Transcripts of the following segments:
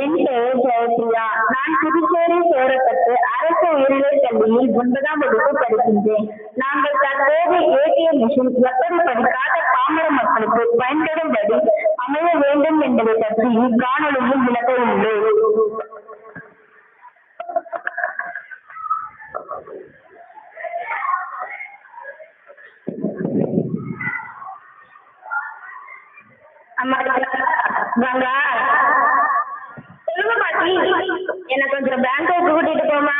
என் நான் புதுச்சேரி சேரப்பட்டு அரசு உயர்நிலைப் பள்ளியில் ஒன்பதாம் வகுப்பு படிக்கின்றேன். நாங்கள் தற்போது ஏடிஎம் மிஷின் எப்படி படிக்காத பாமர மக்களுக்கு பயன்படும்படி அமைய வேண்டும் என்பதை பற்றி காணொலியில் விளக்க உள்ளேன் அம்மா கூட்டிட்டு போமா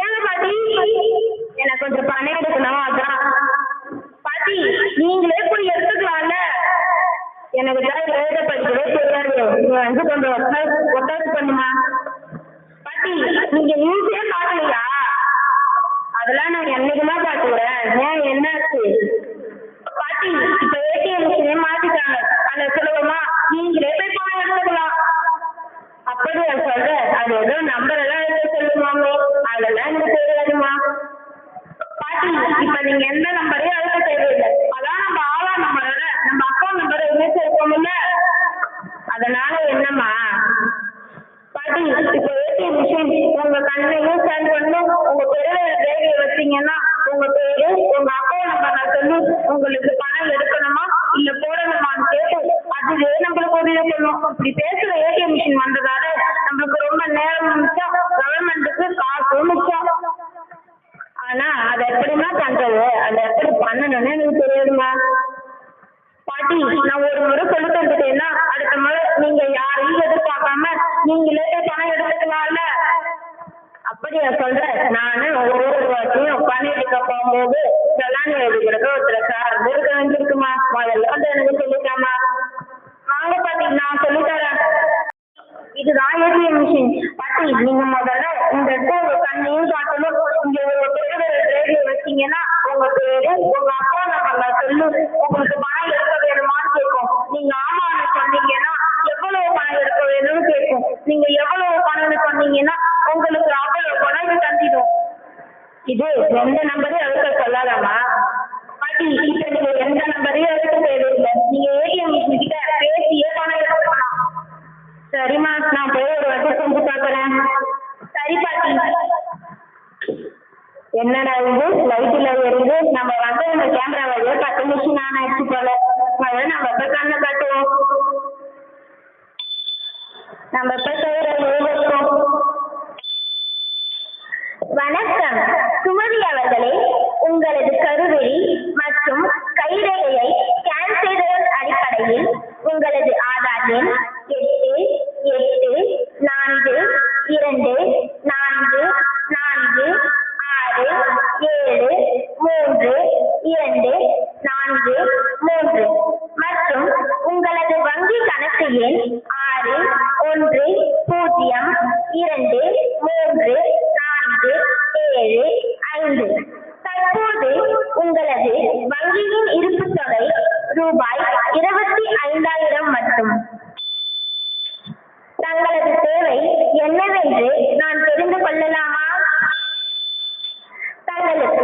ஏங்க பாட்டி எனக்கு கொஞ்சம் பணம் எடுக்கணும் அதான். பாட்டி நீங்களே போய் எடுத்துக்கலாம்ல? எனக்கு தான் எழுத படிக்கவே தெரியாது. வந்து கொஞ்சம் ஒத்தாசு ஒத்தாசு பண்ணுமா? பாட்டி நீங்க நியூஸே பாக்கலையா அதெல்லாம் நான் என்னைக்குமா பார்த்துக்கிறேன்? ஏன் என்னாச்சு? அப்படியா சொல்ற அது ஏதோ நம்பர் எல்லாம் எழுத சொல்லுமாமே அதெல்லாம் எனக்கு தெரியாதுமா பாட்டி இப்ப நீங்க எந்த நம்பரையும் எழுத தேவையில்லை. அதான் நம்ம ஆளா நம்பரோட நம்ம அக்கௌண்ட் நம்பரை இணைச்சு இருக்கோம்ல. அதனால என்னம்மா? பாட்டி இப்ப ஏடிஎம் மிஷின் உங்க கண்ணையும் ஸ்கேன் பண்ணி. உங்க பேரு ரேகையை வச்சீங்கன்னா உங்க பேரு உங்க அக்கௌண்ட் நம்பர் நான் சொல்லி உங்களுக்கு பணம் எடுக்கணுமா? இல்ல போடணுமான்னு கேட்டு அதுவே நம்மளுக்கு உதவி பண்ணும் இப்படி பேசுற ஏடிஎம் மிஷின் வந்ததால நேரம் மிச்சம் கவர்மெண்ட்டுக்கு காசு மிச்சம் ஆனா அதை எப்படிமா பண்றது? அதை எப்படி பண்ணணும்னு எனக்கு தெரியாதுமா பாட்டி நான் ஒரு முறை சொல்லி தந்துட்டேன்னா அடுத்த முறை நீங்க யாரையும் எதிர்பார்க்காம நீங்களே பணம் எடுத்துக்கலாம்ல நான் சொல்கிறேன் நானு ஒவ்வொரு வாட்டியும் பணம் எடுக்க போகும்போது சலானி எழுதுகிறது ஒருத்தர் சார் இருக்க வேண்டியிருக்குமா முதல்ல வந்து எனக்கு சொல்லிட்டாமா வாங்க பாட்டி நான் சொல்லி தரேன் பெரிய மிஷின் பாட்டி நீங்க முதல்ல இந்த இடத்துல உங்க கண்ணையும் காட்டணும். இங்க ஒரு பேரு ரேடியோ வச்சீங்கன்னா உங்க பேரு உங்க அப்பா நம்பர் சொல்லு உங்களுக்கு என்னடா இது லைட்டில் எரியுது நம்ம வந்து அந்த கேமராவை பத்து நிமிஷம் நான் ஆயிடுச்சு போல. முதல்ல நம்ம எப்போ கண்ணை காட்டுவோம். நம்ம எப்போ செய்கிற வேலைக்கும் வணக்கம். சுமதி அவர்களே உங்களது கரு மூன்று இரண்டு நான்கு மூன்று. மற்றும் உங்களது வங்கி கணக்கு எண் ஆறு ஒன்று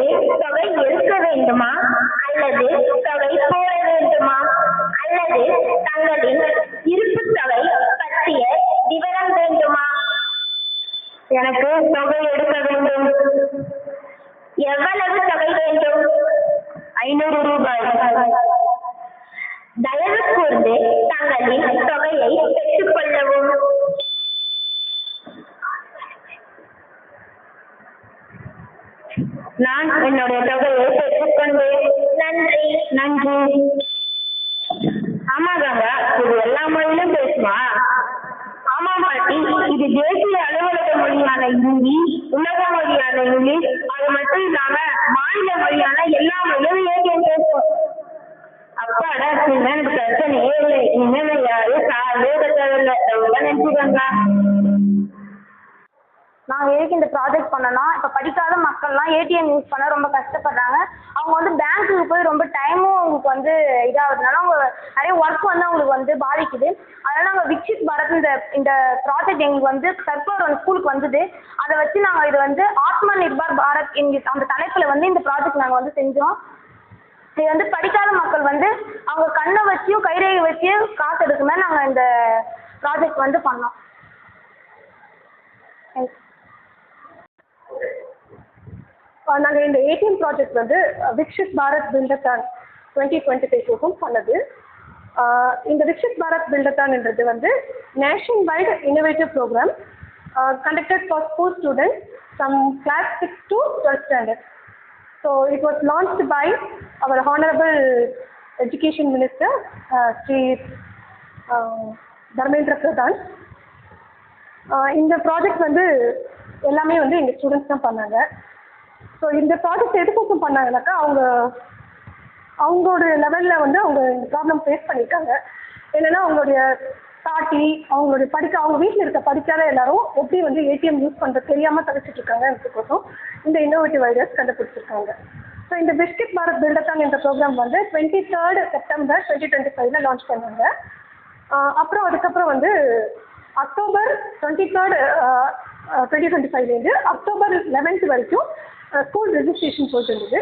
தொகை எடுக்க வேண்டுமா? அல்லது தொகை போட வேண்டுமா? அல்லது தங்களின் இருப்பு தொகை பற்றிய விவரம் வேண்டுமா? எனக்கு தொகை எடுக்க வேண்டும். எவ்வளவு தொகை வேண்டும்? ஐநூறு ரூபாய். தயவு கூர்ந்து தங்களின் தொகையை பெற்றுக் கொள்ளவும் நான் என்னுடைய தொகையை பெற்றுக்கொண்டேன் நன்றி. நன்றி. ஆமாதாங்க இது எல்லா மொழியிலும் பேசுமா? ஆமாம் பாட்டி இது தேசிய அலுவலக மொழியான ஹிந்தி உலக மொழியான இங்கிலீஷ் அது மட்டும் இல்லாம மாநில மொழியான எல்லா மொழியும் ஏடிஎம் பேசும் அப்பாடா எனக்கு பிரச்சனையே இல்லை. இனிமே நான் யாரையும் சார்ந்தே தேவையில்லை ரொம்ப நினைச்சுக்கோங்க நாங்கள் எதுக்கு இந்த ப்ராஜெக்ட் பண்ணோம்னா இப்போ படிக்காத மக்கள்லாம் ஏடிஎம் யூஸ் பண்ண ரொம்ப கஷ்டப்படுறாங்க. அவங்க வந்து பேங்க்குக்கு போய் ரொம்ப டைமும் அவங்களுக்கு வந்து இதாகிறதுனால அவங்க நிறைய ஒர்க் வந்து அவங்களுக்கு வந்து பாதிக்குது. அதனால் நாங்கள் விக்ஷித் பாரத் இந்த இந்த ப்ராஜெக்ட் எங்களுக்கு வந்து தற்போது வந்து ஸ்கூலுக்கு வந்தது. அதை வச்சு நாங்கள் இது வந்து ஆத்ம நிர்பார் பாரத் எங்களுக்கு அந்த தலைப்பில் வந்து இந்த ப்ராஜெக்ட் நாங்கள் வந்து செஞ்சோம். இது வந்து படிக்காத மக்கள் வந்து அவங்க கண்ணை வச்சியும் கைரேகை வச்சியும் காசு எடுக்க நாங்கள் இந்த ப்ராஜெக்ட் வந்து பண்ணோம். நாங்கள் இந்த ஏடிஎம் ப்ராஜெக்ட் வந்து Viksit Bharat buildathon twenty twenty ஃபைவ்க்கும் பண்ணது இந்த விக்ஷித் பாரத் பில்டத்தான்ன்றது வந்து nationwide innovative programme conducted for school students from class six to twelfth standard so it was launched by our honourable education minister Shri Dharmendra Pradhan. இந்த project வந்து எல்லாமே வந்து எங்கள் students தான் பண்ணாங்க. ஸோ இந்த ப்ராஜெக்ட் எதுக்கோசம் பண்ணாங்கனாக்கா அவங்க அவங்களோட லெவலில் வந்து அவங்க இந்த ப்ராப்ளம் ஃபேஸ் பண்ணியிருக்காங்க என்னென்னா அவங்களுடைய பாட்டி அவங்களுடைய படிக்க அவங்க வீட்டில் இருக்க படிக்காத எல்லாரும் எப்படி வந்து ஏடிஎம் யூஸ் பண்ணுறது தெரியாமல் தவிச்சிட்டு இருக்காங்கன்றதுக்கோசம் இந்த இன்னோவேட்டிவ் ஐடியாஸ் கண்டுபிடிச்சிருக்காங்க. ஸோ இந்த பிஸ்கெட் பாரத் பில்டத்தான் என்ற ப்ரோக்ராம் வந்து twenty third September twenty twenty ஃபைவ்ல லான்ச் பண்ணாங்க அப்புறம் அதுக்கப்புறம் வந்து October twenty third twenty twenty ஃபைவ்லேருந்து அக்டோபர் லெவன்த் வரைக்கும் ஸ்கூல் ரெஜிஸ்ட்ரேஷன் போயிட்டு இருந்தது.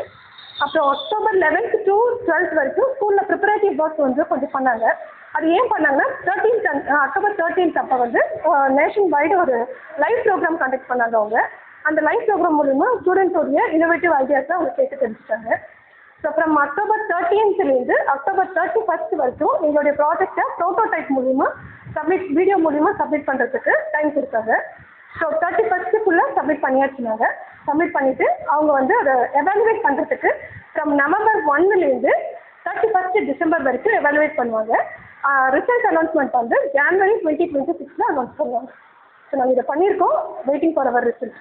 அப்புறம் அக்டோபர் லெவன்த் டு டுவெல்த் வரைக்கும் ஸ்கூலில் ப்ரிப்பரேட்டிவ் ஒர்க் வந்து கொஞ்சம் பண்ணாங்க. அது ஏன் பண்ணாங்கன்னா தேர்ட்டீன்த் அக்டோபர் தேர்ட்டீன்த் அப்போ வந்து நேஷன் வைடு ஒரு லைவ் ப்ரோக்ராம் கண்டக்ட் பண்ணாங்க அவங்க. அந்த லைவ் ப்ரோக்ராம் மூலிமா ஸ்டூடெண்ட்ஸோடைய இன்னோவேட்டிவ் ஐடியாஸை அவங்க கேட்டு தெரிஞ்சுட்டாங்க ஸோ அப்புறம் அக்டோபர் தேர்ட்டீன்த்லேருந்து அக்டோபர் தேர்ட்டி ஃபஸ்ட் வரைக்கும் எங்களுடைய ப்ராஜெக்டை ப்ரோட்டோடைப் மூலிமா சப்மிட் வீடியோ மூலிமா சப்மிட் பண்ணுறதுக்கு டைம் கொடுத்தாங்க. ஸோ தேர்ட்டி ஃபஸ்ட்டுக்குள்ளே சப்மிட் பண்ணியாச்சுனாங்க. சப்மிட் பண்ணிவிட்டு அவங்க வந்து அதை எவாலுவேட் பண்ணுறதுக்கு ஃப்ரம் நவம்பர் ஒன்னுலேருந்து தேர்ட்டி ஃபஸ்ட்டு டிசம்பர் வரைக்கும் எவாலுவேட் பண்ணுவாங்க. ரிசல்ட் அனௌன்ஸ்மெண்ட் வந்து ஜான்வரி டுவெண்ட்டி டுவெண்ட்டி சிக்ஸில் அனௌன்ஸ் பண்ணுவாங்க. ஸோ நாங்கள் இதை பண்ணியிருக்கோம். Waiting for our result